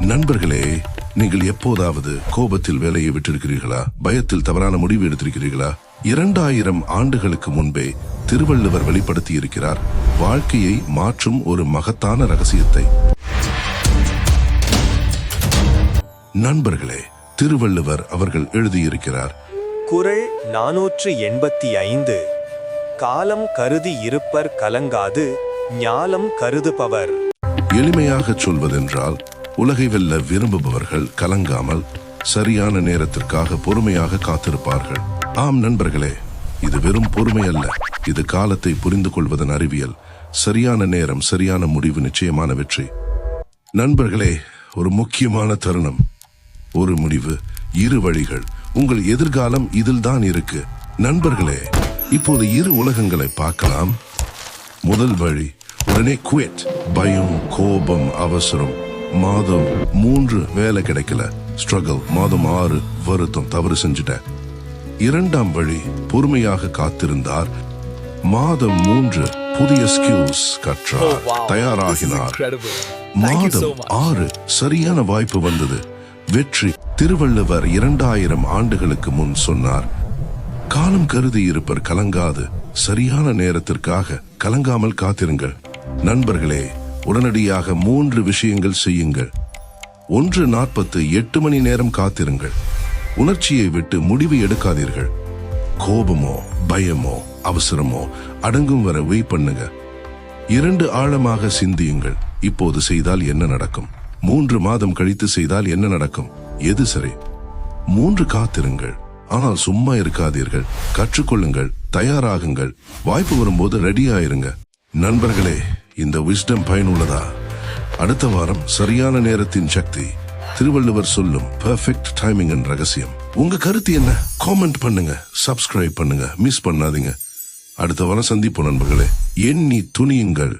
நண்பர்களே நீங்கள் எப்போதாவது கோபத்தில் வேலையை விட்டிருக்கிறீர்களா? பயத்தில் தவறான முடிவு எடுத்திருக்கிறீர்களா? இரண்டாயிரம் ஆண்டுகளுக்கு முன்பே திருவள்ளுவர் வெளிப்படுத்தி இருக்கிறார் வாழ்க்கையை மாற்றும் ஒரு மகத்தான ரகசியத்தை. நண்பர்களே திருவள்ளுவர் அவர்கள் எழுதியிருக்கிறார் குறள் நாநூற்று எண்பத்தி ஐந்து. காலம் கருதி இருப்பர் கலங்காது ஞாலம் கருதுபவர். எளிமையாகச் சொல்வதென்றால் உலகை வெல்ல விரும்புபவர்கள் கலங்காமல் சரியான நேரத்திற்காக பொறுமையாக காத்திருப்பார்கள். ஆம் நண்பர்களே இது வெறும் பொறுமை அல்ல. இது காலத்தை புரிந்து கொள்வதன் அறிவியல். சரியான நேரம் சரியான முடிவு நிச்சயமான வெற்றி. நண்பர்களே ஒரு முக்கியமான தருணம். ஒரு முடிவு இரு வழிகள். உங்கள் எதிர்காலம் இதில் தான் இருக்கு. நண்பர்களே இப்போது இரு உலகங்களை பார்க்கலாம். முதல் வழி உடனே குவேட் பயம் கோபம் அவசரம். மாதம் மூன்று வேலை கிடைக்கல. ஸ்ட்ரகிள் மாதம் ஆறு வருத்தம் தவறு செஞ்சுட்டேன் இரண்டாம் வழி பொறுமையாக காத்திருந்தார். மாதம் மூன்று புதிய ஸ்கில்ஸ் கற்றார். தயாராகினார். மாதம் ஆறு சரியான வாய்ப்பு வந்தது. வெற்றி திருவள்ளுவர் இரண்டாயிரம் ஆண்டுகளுக்கு முன் சொன்னார். காலம் கருதி இருப்பர் கலங்காது. சரியான நேரத்திற்காக கலங்காமல் காத்திருங்கள். நண்பர்களே உடனடியாக மூன்று விஷயங்கள் செய்யுங்கள். ஒன்று நாற்பத்து எட்டு மணி நேரம் காத்திருங்கள். உணர்ச்சியை விட்டு முடிவு எடுக்காதீர்கள். கோபமோ பயமோ அவசரமோ அடங்கும் வர வெயிட் பண்ணுங்க. இரண்டு ஆழமாக சிந்தியுங்கள். இப்போது செய்தால் என்ன நடக்கும்? மூன்று மாதம் கழித்து செய்தால் என்ன நடக்கும்? எது சரி? மூன்று காத்திருங்கள். ஆனால் சும்மா இருக்காதீர்கள். கற்றுக்கொள்ளுங்கள். தயாராகுங்கள். வாய்ப்பு வரும்போது ரெடி ஆயிருங்க நண்பர்களே இந்த விஸ்டம் பயனுள்ளதா? அடுத்த வாரம் சரியான நேரத்தின் சக்தி. திருவள்ளுவர் சொல்லும் பெர்ஃபெக்ட் டைமிங் ரகசியம். உங்க கருத்து என்ன? காமெண்ட் பண்ணுங்க. சப்ஸ்கிரைப் பண்ணுங்க. மிஸ் பண்ணாதீங்க. அடுத்த வாரம் சந்திப்போம் நண்பர்களே. எண்ணி துணியுங்கள்.